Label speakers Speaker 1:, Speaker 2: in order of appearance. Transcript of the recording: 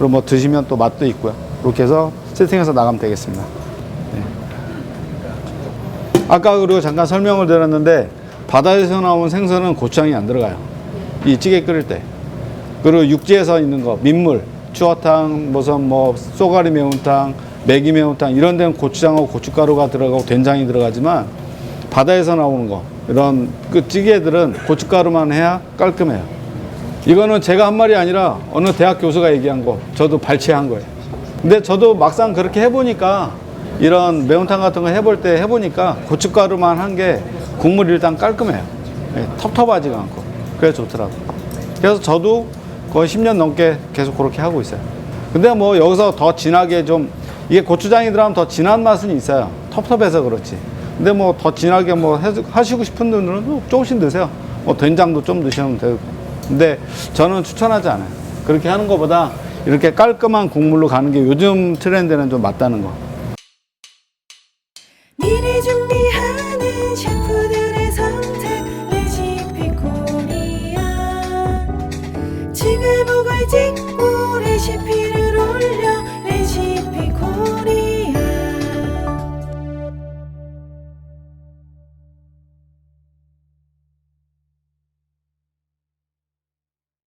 Speaker 1: 그리고 뭐 드시면 또 맛도 있고요. 이렇게 해서 세팅해서 나가면 되겠습니다. 네. 아까 그리고 잠깐 설명을 드렸는데 바다에서 나온 생선은 고추장이 안 들어가요. 이 찌개 끓일 때. 그리고 육지에서 있는 거 민물, 추어탕, 무슨 뭐 쏘가리 매운탕, 매기 매운탕 이런 데는 고추장하고 고춧가루가 들어가고 된장이 들어가지만 바다에서 나오는 거 이런 그 찌개들은 고춧가루만 해야 깔끔해요. 이거는 제가 한 말이 아니라 어느 대학 교수가 얘기한 거 저도 발췌한 거예요. 근데 저도 막상 그렇게 해보니까 이런 매운탕 같은 거 해볼 때 해보니까 고춧가루만 한 게 국물이 일단 깔끔해요. 예, 텁텁하지가 않고 그래서 좋더라고요. 그래서 저도 거의 10년 넘게 계속 그렇게 하고 있어요. 근데 뭐 여기서 더 진하게 좀 이게 고추장이 들어가면 더 진한 맛은 있어요. 텁텁해서 그렇지. 근데 뭐 더 진하게 뭐 해- 하시고 싶은 분들은 또 조금씩 드세요. 뭐 된장도 좀 드시면 되고. 근데 저는 추천하지 않아요. 그렇게 하는 것보다 이렇게 깔끔한 국물로 가는 게 요즘 트렌드는 좀 맞다는 거.
Speaker 2: 미리 준비하는 셰프들의 선택 레시피 코리아 지글복을 찍고